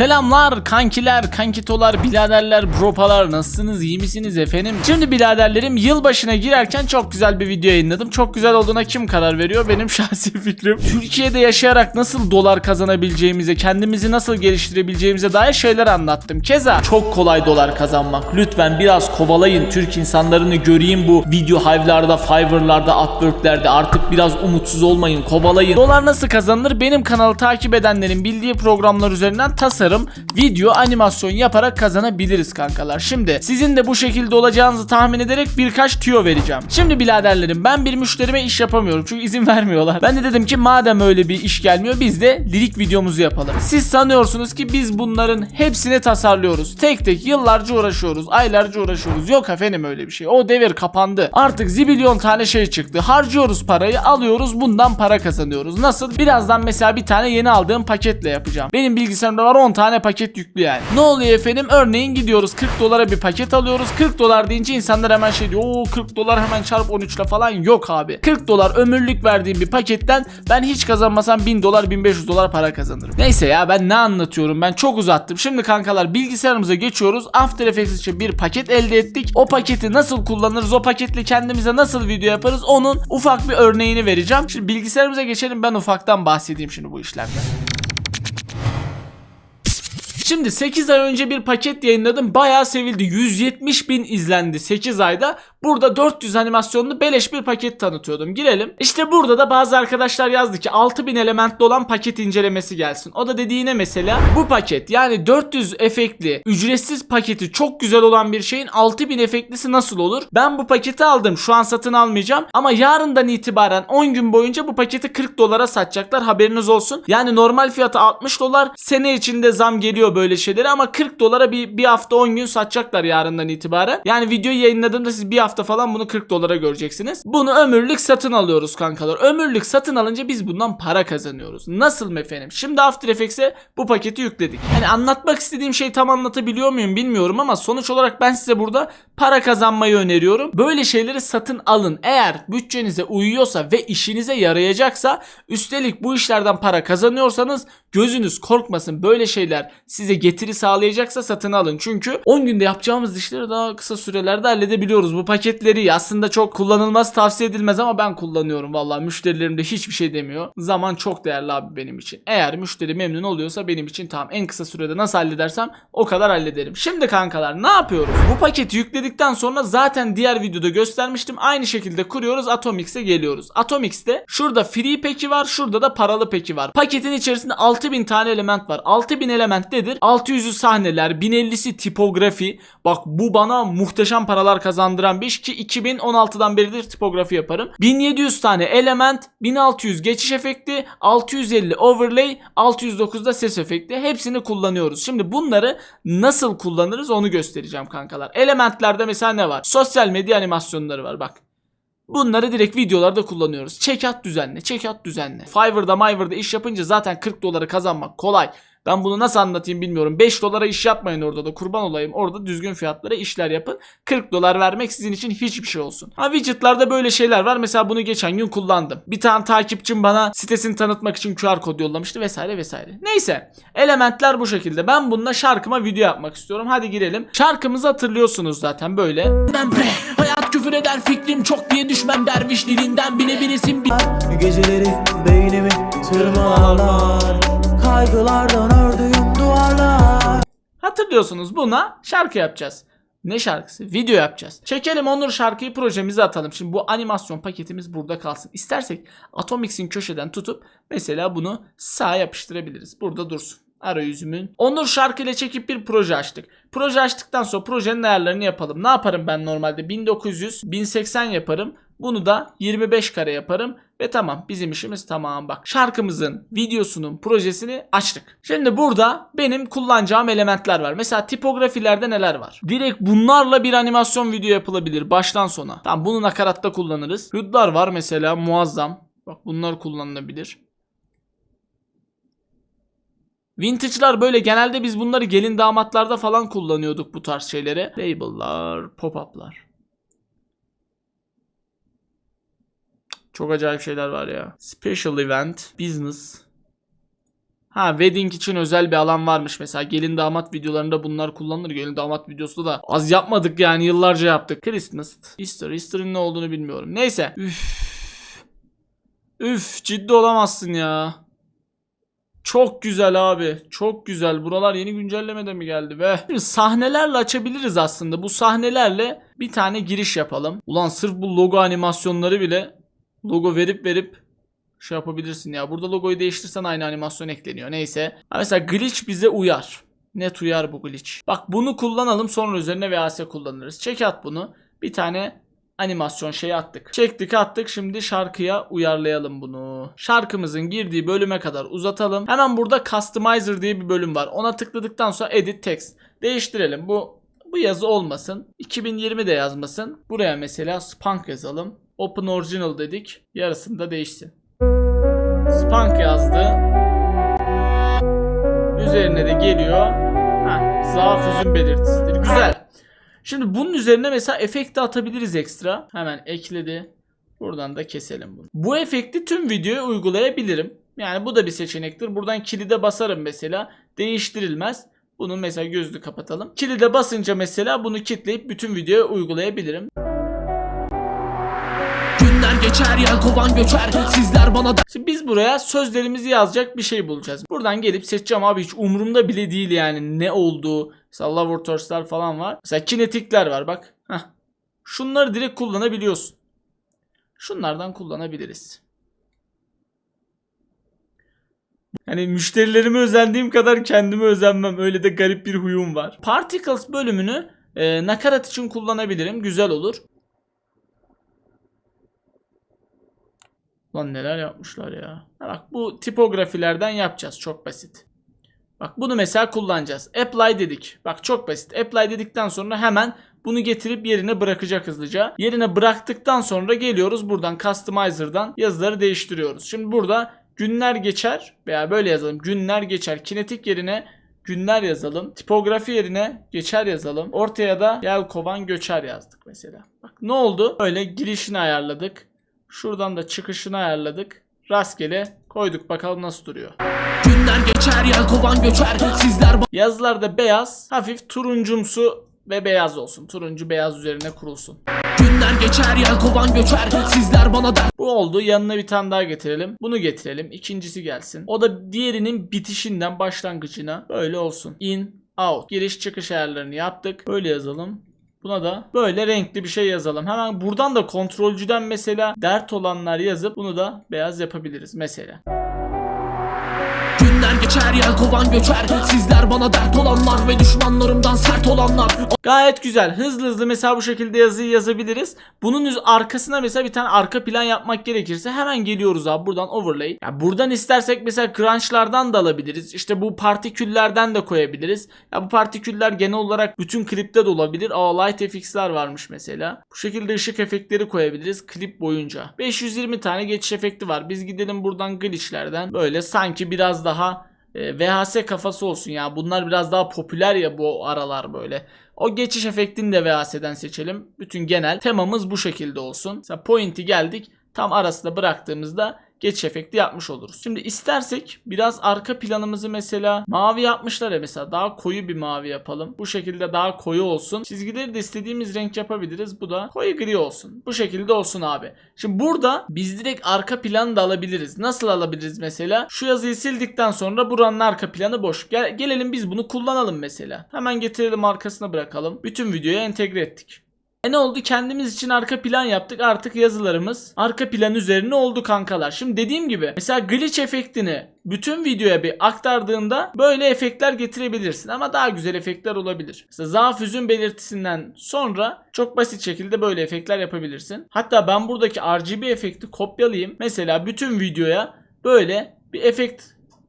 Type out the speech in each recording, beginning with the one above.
Selamlar kankiler, kankitolar, biraderler, bropalar nasılsınız iyi misiniz efendim? Şimdi biraderlerim yılbaşına girerken çok güzel bir video yayınladım. Çok güzel olduğuna kim karar veriyor? Benim şahsi fikrim. Türkiye'de yaşayarak nasıl dolar kazanabileceğimize, kendimizi nasıl geliştirebileceğimize dair şeyler anlattım. Keza çok kolay dolar kazanmak. Lütfen biraz kovalayın. Türk insanlarını göreyim bu video hive'larda, Fiverr'larda, Upwork'lerde. Artık biraz umutsuz olmayın, kovalayın. Dolar nasıl kazanılır? Benim kanalı takip edenlerin bildiği programlar üzerinden tasarım, video, animasyon yaparak kazanabiliriz kankalar. Şimdi sizin de bu şekilde olacağınızı tahmin ederek birkaç tüyo vereceğim. Şimdi biraderlerim ben bir müşterime iş yapamıyorum çünkü izin vermiyorlar. Ben de dedim ki madem öyle bir iş gelmiyor biz de lirik videomuzu yapalım. Siz sanıyorsunuz ki biz bunların hepsini tasarlıyoruz. Tek tek yıllarca uğraşıyoruz, aylarca uğraşıyoruz. Yok efendim öyle bir şey. O devir kapandı. Artık zibilyon tane şey çıktı. Harcıyoruz parayı, alıyoruz bundan para kazanıyoruz. Nasıl? Birazdan mesela bir tane yeni aldığım paketle yapacağım. Benim bilgisayarımda var 10 tane paket yüklü yani. Ne oluyor efendim? Örneğin gidiyoruz 40 dolara bir paket alıyoruz. 40 dolar deyince insanlar hemen şey diyor. Oo 40 dolar hemen çarp 13 ile falan yok abi. 40 dolar ömürlük verdiğim bir paketten ben hiç kazanmasam 1000 dolar 1500 dolar para kazanırım. Neyse ya ben ne anlatıyorum? Ben çok uzattım. Şimdi kankalar bilgisayarımıza geçiyoruz. After Effects için bir paket elde ettik. O paketi nasıl kullanırız? O paketle kendimize nasıl video yaparız? Onun ufak bir örneğini vereceğim. Şimdi bilgisayarımıza geçelim. Ben ufaktan bahsedeyim şimdi bu işlerden. Şimdi 8 ay önce bir paket yayınladım. Bayağı sevildi. 170 bin izlendi 8 ayda. Burada 400 animasyonlu beleş bir paket tanıtıyordum. Girelim. İşte burada da bazı arkadaşlar yazdı ki 6000 elementli olan paket incelemesi gelsin. O da dediğine mesela bu paket yani 400 efektli ücretsiz paketi çok güzel olan bir şeyin 6000 efektlisi nasıl olur? Ben bu paketi aldım. Şu an satın almayacağım. Ama yarından itibaren 10 gün boyunca bu paketi 40 dolara satacaklar. Haberiniz olsun. Yani normal fiyatı 60 dolar. Sene içinde zam geliyor böyle şeyleri ama 40 dolara bir, bir hafta 10 gün satacaklar yarından itibaren. Yani videoyu yayınladığımda siz bir hafta falan bunu 40 dolara göreceksiniz. Bunu ömürlük satın alıyoruz kankalar. Ömürlük satın alınca biz bundan para kazanıyoruz. Nasıl efendim? Şimdi After Effects'e bu paketi yükledik. Hani anlatmak istediğim şeyi tam anlatabiliyor muyum bilmiyorum ama sonuç olarak ben size burada para kazanmayı öneriyorum. Böyle şeyleri satın alın. Eğer bütçenize uyuyorsa ve işinize yarayacaksa üstelik bu işlerden para kazanıyorsanız gözünüz korkmasın. Böyle şeyler size getiri sağlayacaksa satın alın. Çünkü 10 günde yapacağımız işleri daha kısa sürelerde halledebiliyoruz. Bu paketleri aslında çok kullanılmaz tavsiye edilmez ama ben kullanıyorum. Vallahi müşterilerim de hiçbir şey demiyor. Zaman çok değerli abi benim için. Eğer müşteri memnun oluyorsa benim için tamam en kısa sürede nasıl halledersem o kadar hallederim. Şimdi kankalar ne yapıyoruz? Bu paketi yükledikten sonra zaten diğer videoda göstermiştim. Aynı şekilde kuruyoruz Atomix'e geliyoruz. Atomix'te şurada free peki var şurada da paralı peki var. Paketin içerisinde 6000 tane element var. 6000 element nedir? 600'ü sahneler, 1050'si tipografi. Bak bu bana muhteşem paralar kazandıran bir iş ki 2016'dan beridir tipografi yaparım. 1700 tane element, 1600 geçiş efekti, 650 overlay, 609 da ses efekti. Hepsini kullanıyoruz. Şimdi bunları nasıl kullanırız onu göstereceğim kankalar. Elementlerde mesela ne var? Sosyal medya animasyonları var bak. Bunları direkt videolarda kullanıyoruz. Check-out düzenle, check-out düzenle. Fiverr'da, Myver'da iş yapınca zaten 40 doları kazanmak kolay. Ben bunu nasıl anlatayım bilmiyorum. 5 dolara iş yapmayın orada da kurban olayım. Orada düzgün fiyatlara işler yapın. 40 dolar vermek sizin için hiçbir şey olsun. Ha widgetlarda böyle şeyler var. Mesela bunu geçen gün kullandım. Bir tane takipçim bana sitesini tanıtmak için QR kod yollamıştı vesaire vesaire. Neyse. Elementler bu şekilde. Ben bununla şarkıma video yapmak istiyorum. Hadi girelim. Şarkımızı hatırlıyorsunuz zaten böyle. Hayat küfür eder fikrim çok diye düşmem derviş dilinden bile birisin bir Geceleri beynimi tırmalar Kaygılardan ördüğüm duvarlar Hatırlıyorsunuz buna şarkı yapacağız. Ne şarkısı? Video yapacağız. Çekelim Onur şarkıyı projemize atalım. Şimdi bu animasyon paketimiz burada kalsın. İstersek Atomix'in köşeden tutup mesela bunu sağa yapıştırabiliriz. Burada dursun. Arayüzümün. Onur şarkıyla çekip bir proje açtık. Proje açtıktan sonra projenin ayarlarını yapalım. Ne yaparım ben normalde? 1900, 1080 yaparım. Bunu da 25 kare yaparım. Ve tamam bizim işimiz tamam bak. Şarkımızın videosunun projesini açtık. Şimdi burada benim kullanacağım elementler var. Mesela tipografilerde neler var? Direkt bunlarla bir animasyon video yapılabilir baştan sona. Tamam bunu nakaratta kullanırız. HUD'lar var mesela muazzam. Bak bunlar kullanılabilir. Vintage'lar böyle genelde biz bunları gelin damatlarda falan kullanıyorduk bu tarz şeyleri. Label'lar, pop-up'lar. Çok acayip şeyler var ya. Special event, business. Ha wedding için özel bir alan varmış mesela. Gelin damat videolarında bunlar kullanılır. Gelin damat videosu da az yapmadık yani yıllarca yaptık. Christmas, Easter, Easter'ın ne olduğunu bilmiyorum. Neyse. Üf. Üf ciddi olamazsın ya. Çok güzel abi. Çok güzel. Buralar yeni güncellemede mi geldi be? Şimdi sahnelerle açabiliriz aslında. Bu sahnelerle bir tane giriş yapalım. Ulan sırf bu logo animasyonları bile logo verip verip şey yapabilirsin ya. Burada logoyu değiştirsen aynı animasyon ekleniyor. Neyse. Ha mesela glitch bize uyar. Net uyar bu glitch. Bak bunu kullanalım sonra üzerine VAS kullanırız. Çek at bunu. Bir tane animasyon şeyi attık. Çektik attık şimdi şarkıya uyarlayalım bunu. Şarkımızın girdiği bölüme kadar uzatalım. Hemen burada Customizer diye bir bölüm var. Ona tıkladıktan sonra Edit Text. Değiştirelim. Bu bu yazı olmasın. 2020 de yazmasın. Buraya mesela Spunk yazalım. Open Original dedik. Yarısında değişsin. Spunk yazdı. Üzerine de geliyor. Ha, zaaf üzüm belirtisidir. Güzel. Şimdi bunun üzerine mesela efekt de atabiliriz ekstra. Hemen ekledi. Buradan da keselim bunu. Bu efekti tüm videoya uygulayabilirim. Yani bu da bir seçenektir. Buradan kilide basarım mesela. Değiştirilmez. Bunu mesela gözlü kapatalım. Kilide basınca mesela bunu kitleyip bütün videoya uygulayabilirim. Günler geçer yelkovan göçer Sizler bana da Şimdi biz buraya sözlerimizi yazacak bir şey bulacağız. Buradan gelip seçeceğim abi hiç umurumda bile değil yani ne olduğu. Mesela Laborators'lar falan var. Mesela kinetikler var bak. Heh. Şunları direkt kullanabiliyorsun. Şunlardan kullanabiliriz. Hani müşterilerime özendiğim kadar kendime özenmem. Öyle de garip bir huyum var. Particles bölümünü e, nakarat için kullanabilirim. Güzel olur. Lan neler yapmışlar ya. Bak bu tipografilerden yapacağız. Çok basit. Bak bunu mesela kullanacağız. Apply dedik. Bak çok basit. Apply dedikten sonra hemen bunu getirip yerine bırakacak hızlıca. Yerine bıraktıktan sonra geliyoruz buradan Customizer'dan yazıları değiştiriyoruz. Şimdi burada günler geçer veya böyle yazalım. Günler geçer. Kinetik yerine günler yazalım. Tipografi yerine geçer yazalım. Ortaya da yelkovan göçer yazdık mesela. Bak ne oldu? Böyle girişini ayarladık. Şuradan da çıkışını ayarladık. Rastgele koyduk bakalım nasıl duruyor. Günler geçer yelkovan göçer Sizler Yazılarda beyaz, hafif turuncumsu ve beyaz olsun. Turuncu beyaz üzerine kurulsun. Günler geçer yelkovan göçer Sizler bana dert Bu oldu. Yanına bir tane daha getirelim. Bunu getirelim. İkincisi gelsin. O da diğerinin bitişinden başlangıcına böyle olsun. In, out. Giriş çıkış ayarlarını yaptık. Böyle yazalım. Buna da böyle renkli bir şey yazalım. Hemen buradan da kontrolcüden mesela dert olanlar yazıp bunu da beyaz yapabiliriz mesela. Günler geçer yelkovan göçer Sizler bana dert olanlar Ve düşmanlarımdan sert olanlar Gayet güzel. Hızlı hızlı mesela bu şekilde yazıyı yazabiliriz. Bunun arkasına mesela bir tane arka plan yapmak gerekirse hemen geliyoruz abi buradan overlay. Ya buradan istersek mesela crunchlardan da alabiliriz. İşte bu partiküllerden de koyabiliriz. Ya bu partiküller genel olarak bütün klipte de olabilir. Aa light FX'ler varmış mesela. Bu şekilde ışık efektleri koyabiliriz klip boyunca. 520 tane geçiş efekti var. Biz gidelim buradan glitchlerden böyle sanki biraz daha e, VHS kafası olsun ya. Bunlar biraz daha popüler ya bu aralar böyle. O geçiş efektini de VHS'den seçelim. Bütün genel temamız bu şekilde olsun. Mesela point'i geldik. Tam arasında bıraktığımızda geçiş efekti yapmış oluruz. Şimdi istersek biraz arka planımızı mesela mavi yapmışlar ya mesela daha koyu bir mavi yapalım. Bu şekilde daha koyu olsun. Çizgileri de istediğimiz renk yapabiliriz. Bu da koyu gri olsun. Bu şekilde olsun abi. Şimdi burada biz direkt arka planı da alabiliriz. Nasıl alabiliriz mesela? Şu yazıyı sildikten sonra buranın arka planı boş. Gel, gelelim biz bunu kullanalım mesela. Hemen getirelim arkasına bırakalım. Bütün videoya entegre ettik. E ne oldu? Kendimiz için arka plan yaptık. Artık yazılarımız arka plan üzerine oldu kankalar. Şimdi dediğim gibi mesela glitch efektini bütün videoya bir aktardığında böyle efektler getirebilirsin. Ama daha güzel efektler olabilir. Mesela zaaf üzüm belirtisinden sonra çok basit şekilde böyle efektler yapabilirsin. Hatta ben buradaki RGB efekti kopyalayayım. Mesela bütün videoya böyle bir efekt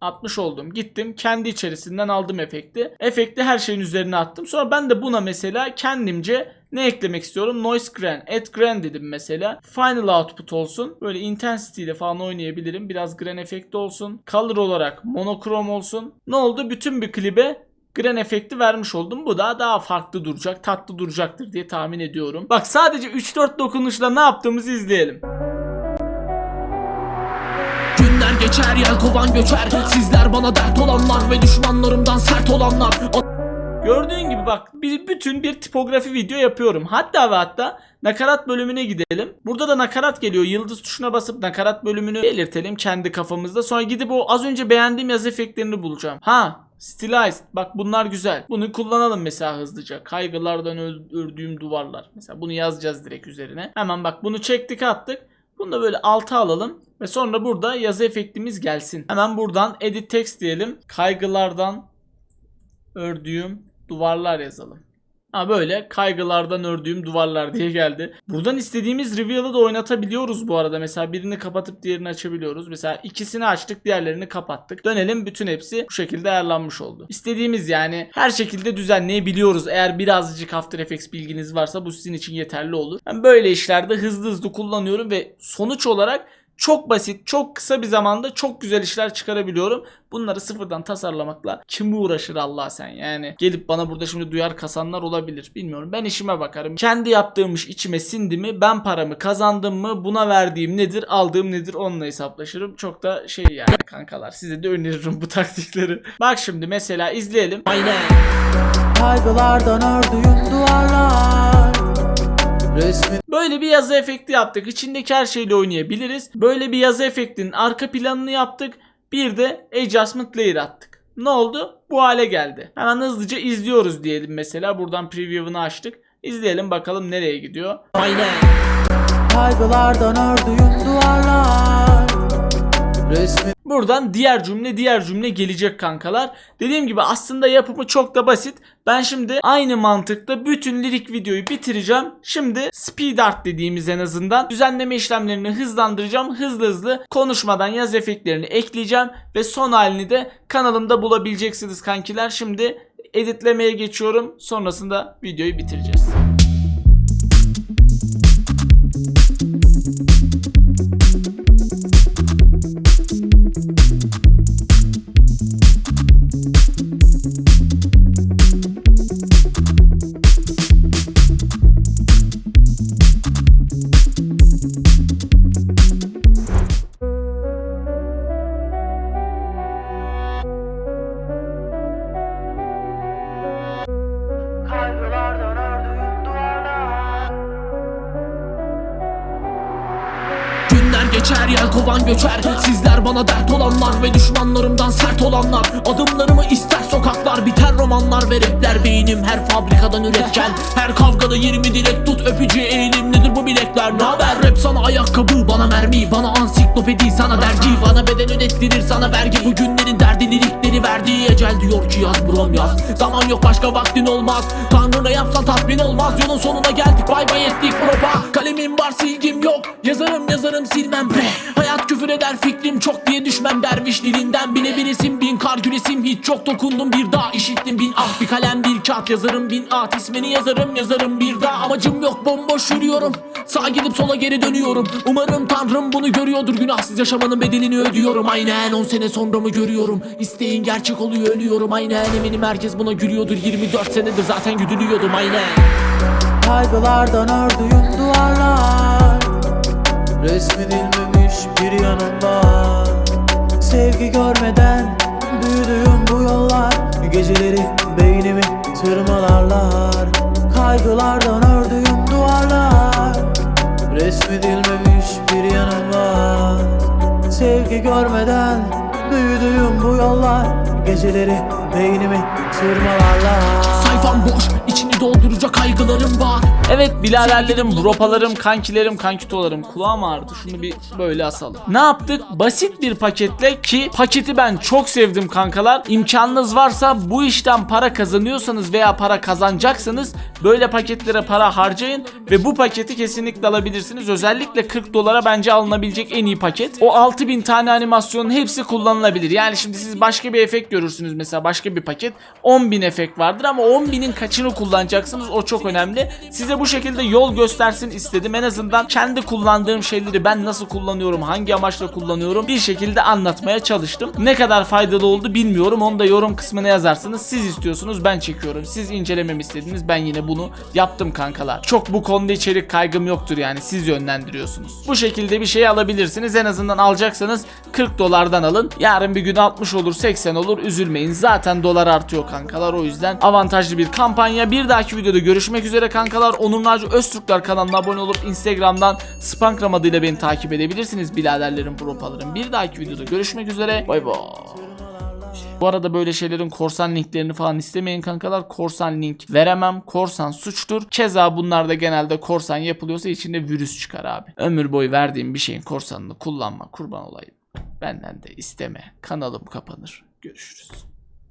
atmış oldum. Gittim kendi içerisinden aldım efekti. Efekti her şeyin üzerine attım. Sonra ben de buna mesela kendimce ne eklemek istiyorum? Noise Gran. Add Gran dedim mesela. Final output olsun. Böyle intensity ile falan oynayabilirim. Biraz Gran efekti olsun. Color olarak monokrom olsun. Ne oldu? Bütün bir klibe Gran efekti vermiş oldum. Bu da daha farklı duracak, tatlı duracaktır diye tahmin ediyorum. Bak sadece 3-4 dokunuşla ne yaptığımızı izleyelim. Günler geçer yel kovan göçer Sizler bana dert olanlar ve düşmanlarımdan sert olanlar Gördüğün gibi bak bir bütün bir tipografi video yapıyorum. Hatta ve hatta nakarat bölümüne gidelim. Burada da nakarat geliyor. Yıldız tuşuna basıp nakarat bölümünü belirtelim kendi kafamızda. Sonra gidip o az önce beğendiğim yazı efektlerini bulacağım. Ha Stylized. Bak bunlar güzel. Bunu kullanalım mesela hızlıca. Kaygılardan ördüğüm duvarlar. Mesela bunu yazacağız direkt üzerine. Hemen bak bunu çektik attık. Bunu da böyle alta alalım. Ve sonra burada yazı efektimiz gelsin. Hemen buradan edit text diyelim. Kaygılardan ördüğüm duvarlar yazalım. Ha böyle kaygılardan ördüğüm duvarlar diye geldi. Buradan istediğimiz reveal'ı da oynatabiliyoruz bu arada. Mesela birini kapatıp diğerini açabiliyoruz. Mesela ikisini açtık diğerlerini kapattık. Dönelim bütün hepsi bu şekilde ayarlanmış oldu. İstediğimiz yani her şekilde düzenleyebiliyoruz. Eğer birazcık After Effects bilginiz varsa bu sizin için yeterli olur. Ben böyle işlerde hızlı hızlı kullanıyorum ve sonuç olarak çok basit, çok kısa bir zamanda çok güzel işler çıkarabiliyorum. Bunları sıfırdan tasarlamakla kim uğraşır Allah sen yani. Gelip bana burada şimdi duyar kasanlar olabilir. Bilmiyorum ben işime bakarım. Kendi yaptığım iş içime sindi mi? Ben paramı kazandım mı? Buna verdiğim nedir? Aldığım nedir? Onunla hesaplaşırım. Çok da şey yani kankalar. Size de öneririm bu taktikleri. Bak şimdi mesela izleyelim. Aynen Kaygılardan ördüğüm duvarlar Resmi Böyle bir yazı efekti yaptık. İçindeki her şeyle oynayabiliriz. Böyle bir yazı efektinin arka planını yaptık. Bir de adjustment layer attık. Ne oldu? Bu hale geldi. Hemen hızlıca izliyoruz diyelim mesela. Buradan preview'ını açtık. İzleyelim bakalım nereye gidiyor. Aynen Kaygılardan ördüğüm duvarlar Resmi Buradan diğer cümle diğer cümle gelecek kankalar. Dediğim gibi aslında yapımı çok da basit. Ben şimdi aynı mantıkta bütün lirik videoyu bitireceğim. Şimdi speed art dediğimiz en azından düzenleme işlemlerini hızlandıracağım. Hızlı hızlı konuşmadan yaz efektlerini ekleyeceğim ve son halini de kanalımda bulabileceksiniz kankiler. Şimdi editlemeye geçiyorum. Sonrasında videoyu bitireceğiz. Geçer yel kovan göçer. Sizler bana dert olanlar ve düşmanlarımdan sert olanlar. Adımlarımı ister sokaklar biter romanlar ve rapler. Beynim her fabrikadan üretken Her kavgada 20 dilek tut. Öpücü eğilim nedir bu bilekler? Ne haber? Rap sana ayakkabı bana mermi Bana ansiklopedi sana dergi. Bana beden ödettirir sana vergi. Bu günlerin derdi lirikleri verdiği ecel diyor ki yaz brom yaz. Zaman yok başka vaktin olmaz Tanrına yapsan tatmin olmaz. Yolun sonuna geldik. Bay bay ettik propa Kalemim var silgim yok. Yazarım yazarım silmem. Bre Hayat küfür eder fikrim çok diye düşmem. Derviş dilinden Bine binesim bin kar gülesim hiç çok dokundum bir daha işittim. Bin ah bir kalem bir kağıt. Yazarım bin at. İsmini yazarım yazarım bir daha amacım yok bomboş yürüyorum. Sağa gidip sola geri dönüyorum. Umarım tanrım bunu görüyordur. Günahsız yaşamanın bedelini ödüyorum. Aynen 10 sene sonra mı görüyorum? İsteğin gerçek oluyor ölüyorum. Aynen eminim herkes buna gülüyordur. 24 senedir zaten güdülüyordum aynen. Kaygılardan ördüğüm duvarlar. Resmedilmemiş bir yanım var Sevgi görmeden büyüdüğüm bu yollar. Geceleri beynimi tırmalarlar. Kaygılardan ördüğüm duvarlar. Resmedilmemiş bir yanım var Sevgi görmeden büyüdüğüm bu yollar. Geceleri beynimi tırmalarlar. Sayfam kaygılarım var Evet biraderlerim, bropalarım, kankilerim, kankitolarım kulağım ağrıdı. Şunu bir böyle asalım. Ne yaptık? Basit bir paketle ki paketi ben çok sevdim kankalar. İmkanınız varsa bu işten para kazanıyorsanız veya para kazanacaksanız böyle paketlere para harcayın ve bu paketi kesinlikle alabilirsiniz. Özellikle 40 dolara bence alınabilecek en iyi paket. O 6000 tane animasyonun hepsi kullanılabilir. Yani şimdi siz başka bir efekt görürsünüz mesela başka bir paket 10.000 efekt vardır ama 10.000'in kaçını kullanacaksınız? o çok önemli. Size bu şekilde yol göstersin istedim. En azından kendi kullandığım şeyleri ben nasıl kullanıyorum, hangi amaçla kullanıyorum bir şekilde anlatmaya çalıştım. Ne kadar faydalı oldu bilmiyorum. Onu da yorum kısmına yazarsınız. Siz istiyorsunuz ben çekiyorum. Siz incelememi istediniz ben yine bunu yaptım kankalar. Çok bu konuda içerik kaygım yoktur yani siz yönlendiriyorsunuz. Bu şekilde bir şey alabilirsiniz. En azından alacaksanız 40 dolardan alın. Yarın bir gün 60 olur 80 olur üzülmeyin. Zaten dolar artıyor kankalar o yüzden avantajlı bir kampanya. Bir dahaki videoda görüşmek üzere kankalar. Onur Naci Öztürkler kanalına abone olup Instagram'dan Spankram adıyla beni takip edebilirsiniz. Biraderlerin propaların. Bir dahaki videoda görüşmek üzere. Bay bay. Bu arada böyle şeylerin korsan linklerini falan istemeyin kankalar. Korsan link veremem. Korsan suçtur. Keza bunlar da genelde korsan yapılıyorsa içinde virüs çıkar abi. Ömür boyu verdiğim bir şeyin korsanını kullanma kurban olayım. Benden de isteme. Kanalım kapanır. Görüşürüz.